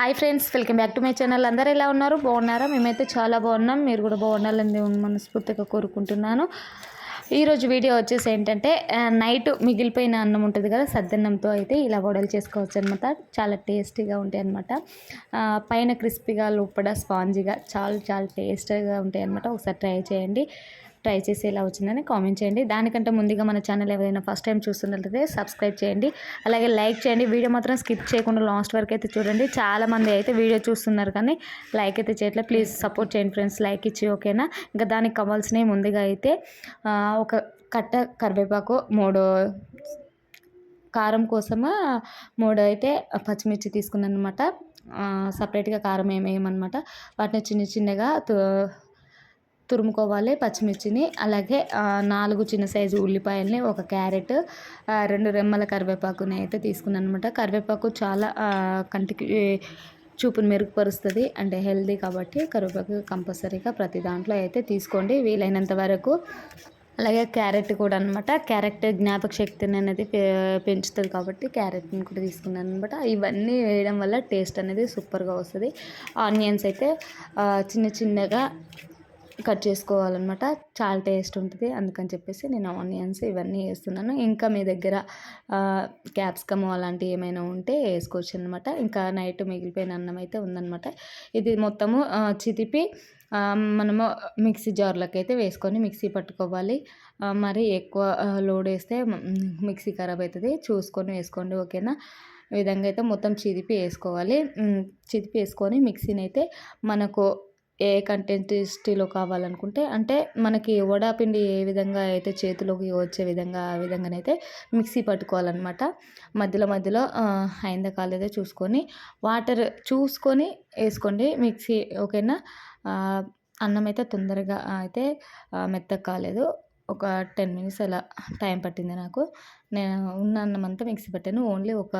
Hi friends welcome back to my channel. అందరూ ఎలా ఉన్నారు? బాగున్నారా? మేమైతే చాలా బాగున్నాం. మీరు కూడా బాగుండాలని మనస్ఫూర్తిగా కోరుకుంటున్నాను. ఈరోజు వీడియో వచ్చేసి ఏంటంటే నైట్ మిగిలిపోయిన అన్నం ఉంటుంది కదా సద్దన్నంతో అయితే ఇలా వడలు చేసుకోవచ్చు అనమాట చాలా టేస్టీగా ఉంటాయి అనమాట పైన క్రిస్పీగా లోపల స్పాంజీగా చాలా చాలా టేస్టీగా ఉంటాయి అనమాట ఒకసారి ట్రై చేయండి. ట్రై చేసి ఎలా వచ్చిందని కామెంట్ చేయండి. దానికంటే ముందుగా మన ఛానల్ ఎవరైనా ఫస్ట్ టైం చూస్తున్నట్లయితే సబ్స్క్రైబ్ చేయండి. అలాగే లైక్ చేయండి. వీడియో మాత్రం స్కిప్ చేయకుండా లాస్ట్ వరకు అయితే చూడండి. చాలామంది అయితే వీడియో చూస్తున్నారు కానీ లైక్ అయితే చేయట్లేదు. ప్లీజ్ సపోర్ట్ చేయండి ఫ్రెండ్స్. లైక్ ఇచ్చి ఓకేనా? ఇంకా దానికి కావాల్సినవి ముందుగా అయితే ఒక కట్ట కరివేపాకు మూడు కారం కోసము మూడు అయితే పచ్చిమిర్చి తీసుకున్నాను అనమాట సపరేట్గా కారం ఏమేయమన్నమాట వాటిని చిన్న చిన్నగా తురుముకోవాలి పచ్చిమిర్చిని. అలాగే నాలుగు చిన్న సైజు ఉల్లిపాయల్ని ఒక క్యారెట్ రెండు రెమ్మల కరివేపాకుని అయితే తీసుకున్నాను అనమాట కరివేపాకు చాలా కంటికి చూపును మెరుగుపరుస్తుంది. అంటే హెల్దీ కాబట్టి కరివేపాకు కంపల్సరీగా ప్రతి దాంట్లో అయితే తీసుకోండి వీలైనంత వరకు. అలాగే క్యారెట్ కూడా అనమాట క్యారెట్ జ్ఞాపక శక్తిని అనేది పె- పెంచుతుంది కాబట్టి క్యారెట్ని కూడా తీసుకున్నాను అనమాట ఇవన్నీ వేయడం వల్ల టేస్ట్ అనేది సూపర్గా వస్తుంది. ఆనియన్స్ అయితే చిన్న చిన్నగా కట్ చేసుకోవాలన్నమాట. చాలా టేస్ట్ ఉంటుంది. అందుకని చెప్పేసి నేను ఆనియన్స్ ఇవన్నీ వేస్తున్నాను. ఇంకా మీ దగ్గర క్యాప్సికమ్ అలాంటివి ఏమైనా ఉంటే వేసుకోవచ్చు అనమాట ఇంకా నైట్ మిగిలిపోయిన అన్నం అయితే ఉందన్నమాట. ఇది మొత్తము చితిపి మనము మిక్సీ జార్లోకి అయితే వేసుకొని మిక్సీ పట్టుకోవాలి. మరి ఎక్కువ లోడ్ వేస్తే మిక్సీ ఖరాబ్ అవుతుంది చూసుకొని వేసుకోండి ఓకేనా? విధంగా అయితే మొత్తం చిదిపి వేసుకోవాలి. చితిపి చిదిపి వేసుకొని మిక్సీని అయితే మనకు ఏ కంటెంటిస్టీలో కావాలనుకుంటే అంటే మనకి వడాపిండి ఏ విధంగా అయితే చేతిలోకి వచ్చే విధంగా ఆ విధంగానైతే మిక్సీ పట్టుకోవాలన్నమాట. మధ్యలో మధ్యలో అయిందా కాలేదో చూసుకొని వాటర్ చూసుకొని వేసుకోండి. మిక్సీ ఓకేనా? అన్నం అయితే తొందరగా అయితే మెత్తగా కాలేదు. ఒక టెన్ మినిట్స్ అలా టైం పట్టింది నాకు. నేను ఉన్న అన్నం అంతా మిక్సీ పట్టాను. ఓన్లీ ఒక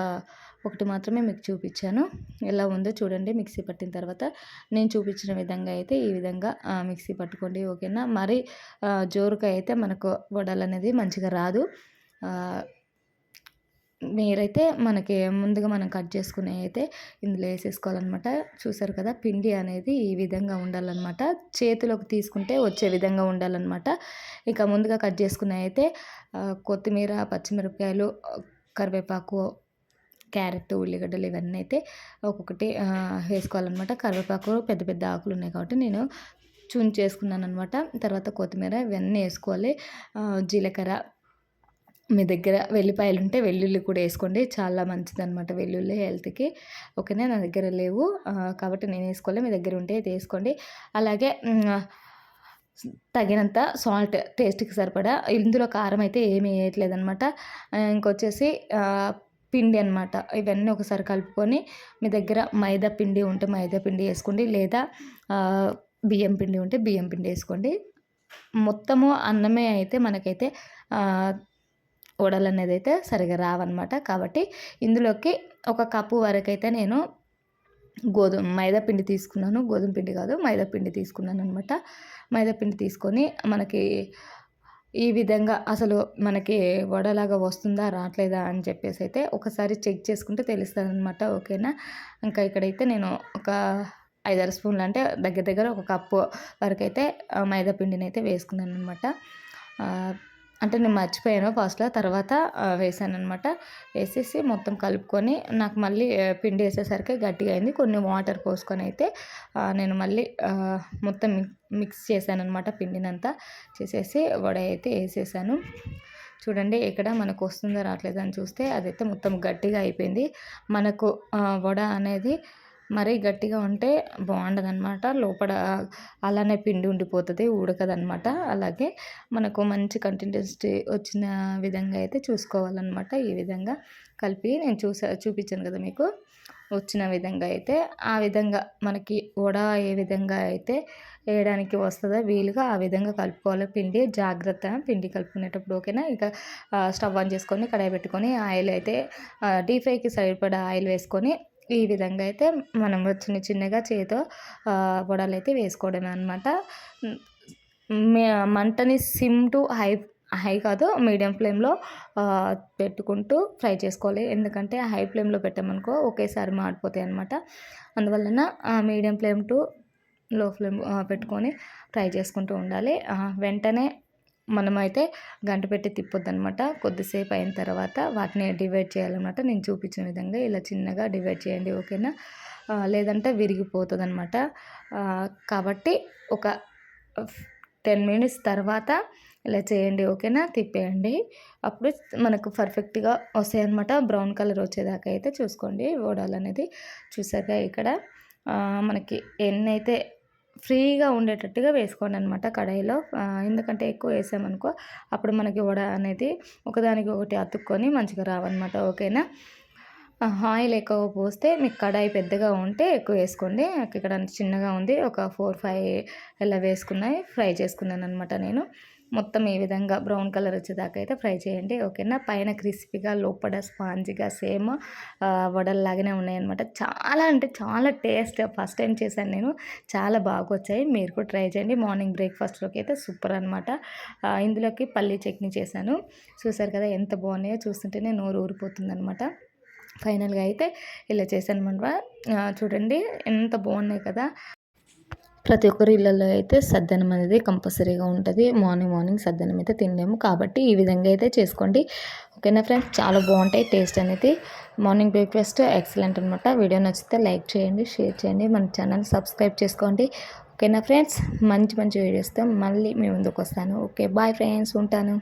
ఒకటి మాత్రమే మీకు చూపించాను. ఎలా ఉందో చూడండి. మిక్సీ పట్టిన తర్వాత నేను చూపించిన విధంగా అయితే ఈ విధంగా మిక్సీ పట్టుకోండి. ఓకేనా? మరి జోరుగా అయితే మనకు వడలు అనేది మంచిగా రాదు. మీరైతే మనకి ముందుగా మనం కట్ చేసుకునే అయితే ఇందులో వేసేసుకోవాలన్నమాట. చూసారు కదా పిండి అనేది ఈ విధంగా ఉండాలన్నమాట. చేతిలోకి తీసుకుంటే వచ్చే విధంగా ఉండాలన్నమాట. ఇక ముందుగా కట్ చేసుకునే అయితే కొత్తిమీర పచ్చిమిరపకాయలు కరివేపాకు క్యారెట్ ఉల్లిగడ్డలు ఇవన్నీ అయితే ఒక్కొక్కటి వేసుకోవాలన్నమాట. కరివేపాకు పెద్ద పెద్ద ఆకులు ఉన్నాయి కాబట్టి నేను చూన్ చేసుకున్నాను అనమాట తర్వాత కొత్తిమీర ఇవన్నీ వేసుకోవాలి. జీలకర్ర మీ దగ్గర వెల్లిపాయలు ఉంటే వెల్లుల్లి కూడా వేసుకోండి. చాలా మంచిది అనమాట వెల్లుల్లి హెల్త్కి. ఓకేనా? నా దగ్గర లేవు. కాబట్టి నేను వేసుకోలే. మీ దగ్గర ఉంటే వేసుకోండి. అలాగే తగినంత సాల్ట్ టేస్ట్కి సరిపడా ఇందులో కారం అయితే ఏమీ వేయట్లేదు అనమాట ఇంకొచ్చేసి పిండి అనమాట ఇవన్నీ ఒకసారి కలుపుకొని మీ దగ్గర మైదా పిండి ఉంటే మైదా పిండి వేసుకోండి. లేదా బియ్యం పిండి ఉంటే బియ్యం పిండి వేసుకోండి. మొత్తము అన్నమే అయితే మనకైతే వడలు అనేది అయితే సరిగా రావన్నమాట. కాబట్టి ఇందులోకి ఒక కప్పు వరకైతే నేను గోధుమ మైదా పిండి తీసుకున్నాను. గోధుమ పిండి కాదు మైదా పిండి తీసుకున్నాను అనమాట మైదా పిండి తీసుకొని మనకి ఈ విధంగా అసలు మనకి వడలాగా వస్తుందా రావట్లేదా అని చెప్పేసి అయితే ఒకసారి చెక్ చేసుకుంటే తెలుస్తుంది అనమాట ఓకేనా? ఇంకా ఇక్కడైతే నేను ఒక ఐదారు స్పూన్లు అంటే దగ్గర దగ్గర ఒక కప్పు వరకైతే మైదా పిండిని అయితే వేసుకున్నాను అనమాట అంటే నేను మర్చిపోయాను ఫస్ట్లో. తర్వాత వేసాను అనమాట వేసేసి మొత్తం కలుపుకొని నాకు మళ్ళీ పిండి వేసేసరికి గట్టిగా అయింది. కొన్ని వాటర్ పోసుకొని అయితే నేను మళ్ళీ మొత్తం మిక్స్ చేశాను అనమాట పిండినంతా. చేసేసి వడ అయితే వేసేసాను. చూడండి ఇక్కడ మనకు వస్తుందో రావట్లేదని అని చూస్తే అదైతే మొత్తం గట్టిగా అయిపోయింది. మనకు వడ అనేది మరీ గట్టిగా ఉంటే బాగుండదనమాట లోపల అలానే పిండి ఉండిపోతుంది ఉడకదనమాట అలాగే మనకు మంచి కంటెంటెన్సీ వచ్చిన విధంగా అయితే చూసుకోవాలన్నమాట. ఈ విధంగా కలిపి నేను చూసా చూపించాను కదా మీకు. వచ్చిన విధంగా అయితే ఆ విధంగా మనకి వడ ఏ విధంగా అయితే వేయడానికి వస్తుందో వీలుగా ఆ విధంగా కలుపుకోవాలి. పిండి జాగ్రత్త. పిండి కలుపుకునేటప్పుడు ఓకేనా? ఇక స్టవ్ ఆన్ చేసుకొని కడాయి పెట్టుకొని ఆయిల్ అయితే డీప్ ఫ్రైకి సరిపడా ఆయిల్ వేసుకొని ఈ విధంగా అయితే మనం చిన్న చిన్నగా చేతో వడలు అయితే వేసుకోవడమే అనమాట మంటని సిమ్ టు హై హై కాదు మీడియం ఫ్లేమ్లో పెట్టుకుంటూ ఫ్రై చేసుకోవాలి. ఎందుకంటే హై ఫ్లేమ్లో పెట్టామనుకో ఒకేసారి మాడిపోతాయి అనమాట అందువలన medium flame to low flame పెట్టుకొని ఫ్రై చేసుకుంటూ ఉండాలి. వెంటనే మనమైతే గంట పెట్టి తిప్పొద్దు అనమాట కొద్దిసేపు అయిన తర్వాత వాటిని డివైడ్ చేయాలన్నమాట. నేను చూపించిన విధంగా ఇలా చిన్నగా డివైడ్ చేయండి ఓకేనా? లేదంటే విరిగిపోతుంది అనమాట కాబట్టి ఒక టెన్ మినిట్స్ తర్వాత ఇలా చేయండి ఓకేనా? తిప్పేయండి. అప్పుడు మనకు పర్ఫెక్ట్గా వస్తాయి అనమాట బ్రౌన్ కలర్ వచ్చేదాకా అయితే చూసుకోండి. ఓడాలనేది అనేది చూసాక ఇక్కడ. మనకి ఎన్ని అయితే ఫ్రీగా ఉండేటట్టుగా వేసుకోండి అనమాట కడాయిలో ఎందుకంటే ఎక్కువ వేసామనుకో అప్పుడు మనకి వడ అనేది ఒకదానికి ఒకటి అతుక్కొని మంచిగా రావన్నమాట. ఓకేనా? ఆయిల్ ఎక్కువ పోస్తే మీకు కడాయి పెద్దగా ఉంటే ఎక్కువ వేసుకోండి. నాకు ఇక్కడ చిన్నగా ఉంది. ఒక ఫోర్ ఫైవ్ ఇలా వేసుకున్నాయి. ఫ్రై చేసుకున్నాను అనమాట నేను. మొత్తం ఈ విధంగా బ్రౌన్ కలర్ వచ్చేదాకా అయితే ఫ్రై చేయండి. ఓకేనా? పైన క్రిస్పీగా లోపల స్పాంజిగా సేమ్ వడల్లాగానే ఉన్నాయన్నమాట చాలా అంటే చాలా టేస్ట్. ఫస్ట్ టైం చేశాను నేను. చాలా బాగా వచ్చాయి. మీరు కూడా ట్రై చేయండి. మార్నింగ్ బ్రేక్ఫాస్ట్లోకి అయితే సూపర్ అనమాట ఇందులోకి పల్లీ చట్నీ చేశాను. చూసారు కదా ఎంత బాగున్నాయో చూస్తుంటేనే నోరు ఊరిపోతుంది అనమాట ఫైనల్గా అయితే ఇలా చేశాను అనమాట చూడండి ఎంత బాగున్నాయి కదా. ప్రతి ఒక్కరి ఇళ్ళల్లో అయితే సద్దనం అనేది కంపల్సరీగా ఉంటుంది. మార్నింగ్ మార్నింగ్ సద్దనం అయితే తినలేము. కాబట్టి ఈ విధంగా అయితే చేసుకోండి. ఓకేనా ఫ్రెండ్స్? చాలా బాగుంటాయి టేస్ట్ అనేది. మార్నింగ్ బ్రేక్ఫాస్ట్ ఎక్సలెంట్ అనమాట వీడియో నచ్చితే లైక్ చేయండి షేర్ చేయండి. మన ఛానల్ సబ్స్క్రైబ్ చేసుకోండి. ఓకేనా ఫ్రెండ్స్? మంచి మంచి వీడియోస్తో మళ్ళీ మీ ముందుకు వస్తాను ఓకే బాయ్ ఫ్రెండ్స్. ఉంటాను.